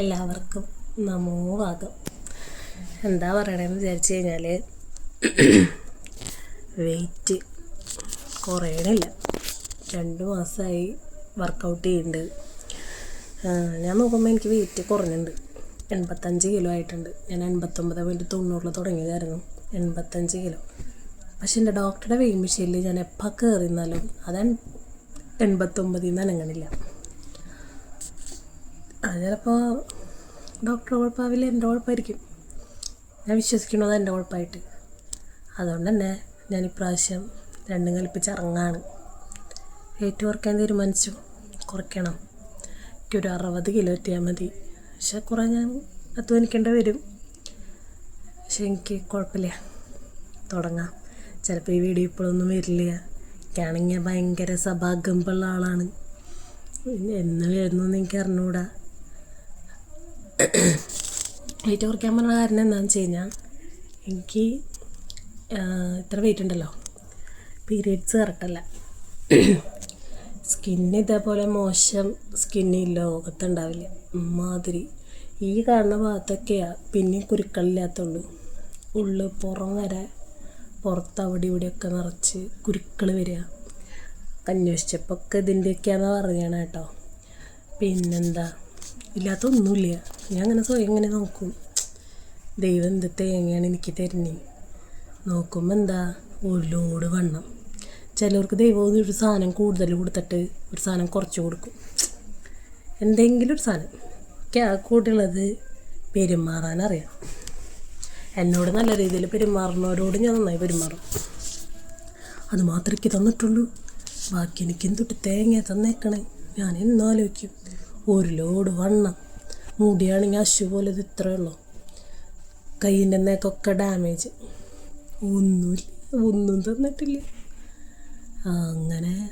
എല്ലാവർക്കും നമോവാകം എന്താ പറയണതെന്ന് വിചാരിച്ചു കഴിഞ്ഞാൽ വെയിറ്റ് കുറയണില്ല. രണ്ട് മാസമായി വർക്കൗട്ട് ചെയ്യുന്നുണ്ട് ഞാൻ നോക്കുമ്പോൾ എനിക്ക് വെയിറ്റ് കുറഞ്ഞിട്ടുണ്ട് എൺപത്തഞ്ച് കിലോ ആയിട്ടുണ്ട്. ഞാൻ എൺപത്തൊമ്പത് പോയിന്റ് തൊണ്ണൂറിൽ തുടങ്ങിയതായിരുന്നു. എൺപത്തഞ്ച് കിലോ പക്ഷെ എന്റെ ഡോക്ടറുടെ വെയിൻ മെഷീനിൽ ഞാൻ എപ്പോൾ കയറിയിരുന്നാലും അത് എൺപത്തൊമ്പതിൽ നിന്ന് അനങ്ങണില്ല. അത് ചിലപ്പോൾ ഡോക്ടർ കുഴപ്പമാവില്ല എന്റെ കുഴപ്പമായിരിക്കും ഞാൻ വിശ്വസിക്കുന്നത് എന്റെ കുഴപ്പമായിട്ട് അതുകൊണ്ട് തന്നെ ഞാൻ ഇപ്രാവശ്യം രണ്ടും കൽപ്പിച്ച് ഇറങ്ങാണ്. വെയിറ്റ് കുറയ്ക്കാൻ തീരുമാനിച്ചു. കുറയ്ക്കണം. എനിക്കൊരു അറുപത് കിലോ എത്തിയാൽ മതി. പക്ഷെ കുറേ ഞാൻ അധ്വാനിക്കേണ്ടി വരും. പക്ഷെ എനിക്ക് കുഴപ്പമില്ല. തുടങ്ങാം. ചിലപ്പോൾ ഈ വീഡിയോ ഇപ്പോഴൊന്നും വരില്ല. എനിക്കാണെങ്കിൽ ഭയങ്കര സഭാഗമ്പുള്ള ആളാണ്. എന്ന് വരുന്നു എനിക്ക് അറിഞ്ഞൂടാ. വെയിറ്റ് കുറയ്ക്കാൻ പറഞ്ഞ കാരണം എന്താണെന്ന് വെച്ച് കഴിഞ്ഞാൽ എനിക്ക് ഇത്ര വെയിറ്റ് ഉണ്ടല്ലോ. പീരിയഡ്സ് കറക്റ്റല്ല സ്കിന്ന് ഇതേപോലെ മോശം സ്കിന്ന് ലോകത്തുണ്ടാവില്ല. മാതിരി ഈ കാണുന്ന ഭാഗത്തൊക്കെയാണ് പിന്നെയും കുരുക്കളില്ലാത്തുള്ളൂ ഉള്ളു പുറം വരെ പുറത്ത് അവിടെ ഇവിടെയൊക്കെ നിറച്ച് കുരുക്കൾ വരിക. അന്വേഷിച്ചപ്പോൾ ഒക്കെ ഇതിന്റെയൊക്കെയാണെന്ന് പറഞ്ഞാണ് കേട്ടോ. പിന്നെന്താ? ഇല്ലാത്ത ഒന്നുമില്ല. ഞാൻ അങ്ങനെ സ്വയം ഇങ്ങനെ നോക്കും. ദൈവം എന്ത് തേങ്ങയാണ് എനിക്ക് തരുന്നേ? നോക്കുമ്പോൾ എന്താ? ഒരുലോട് വണ്ണം. ചിലവർക്ക് ദൈവം ഒരു സാധനം കൂടുതൽ കൊടുത്തിട്ട് ഒരു സാധനം കുറച്ച് കൊടുക്കും. എന്തെങ്കിലും ഒരു സാധനം. എനിക്ക് ആ അറിയാം. എന്നോട് നല്ല രീതിയിൽ പെരുമാറുന്നവരോട് ഞാൻ നന്നായി പെരുമാറും. അത് മാത്രമേ തന്നിട്ടുള്ളൂ. ബാക്കി എനിക്ക് എന്തൊട്ട് തേങ്ങ തന്നേക്കണേ? ഞാൻ എന്നും ആലോചിക്കും. ഒരു ലോഡ് വണ്ണം. മുടിയാണെങ്കിൽ അശു പോലെ ഇത് ഇത്രേ ഉള്ളൂ. കയ്യിന്റെ നേക്കൊക്കെ ഡാമേജ്. ഒന്നുമില്ല. ഒന്നും തന്നിട്ടില്ല. അങ്ങനെ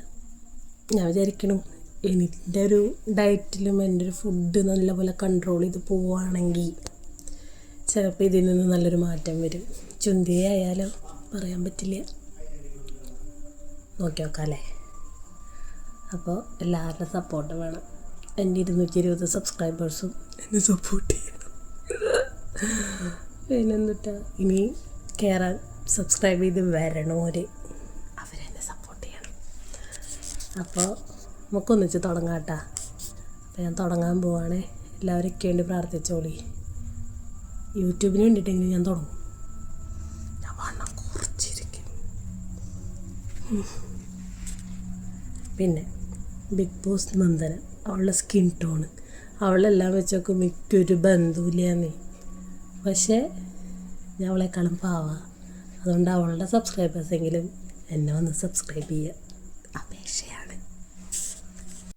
ഞാൻ വിചാരിക്കണം എന്റെ ഒരു ഡയറ്റിലും എന്റെ ഒരു ഫുഡ് നല്ലപോലെ കൺട്രോൾ ചെയ്ത് പോവുകയാണെങ്കിൽ ചിലപ്പോൾ ഇതിൽ നിന്ന് നല്ലൊരു മാറ്റം വരും. ചുന്തിയായാലോ പറയാൻ പറ്റില്ല. നോക്കി നോക്കാം അല്ലേ അപ്പോൾ എല്ലാവരുടെ സപ്പോർട്ട് വേണം. എന്റെ ഇരുന്നൂറ്റി ഇരുപത് സബ്സ്ക്രൈബേഴ്സും എന്നെ സപ്പോർട്ട് ചെയ്യണം. പിന്നെന്തിട്ടാ? ഇനി കയറാൻ സബ്സ്ക്രൈബ് ചെയ്ത് വരണോര്. അവരെന്നെ സപ്പോർട്ട് ചെയ്യണം. അപ്പോൾ നമുക്കൊന്നിച്ച് തുടങ്ങാം കേട്ടോ ഞാൻ തുടങ്ങാൻ പോവാണേ. എല്ലാവരൊക്കെ വേണ്ടി പ്രാർത്ഥിച്ചോളി. യൂട്യൂബിന് വേണ്ടിയിട്ടെങ്കിലും ഞാൻ തുടങ്ങും. ഞാൻ പിന്നെ ബിഗ് ബോസ് നന്ദന. അവളുടെ സ്കിൻ ടോണ് അവളെല്ലാം വെച്ചൊക്കെ മിക്കൊരു ബന്ധുവില്ലാന്നേ പക്ഷേ ഞാൻ അവളെക്കാളും പാവ. അതുകൊണ്ട് അവളുടെ സബ്സ്ക്രൈബേഴ്സെങ്കിലും എന്നെ വന്ന് സബ്സ്ക്രൈബ് ചെയ്യുക. അപേക്ഷയാണ്.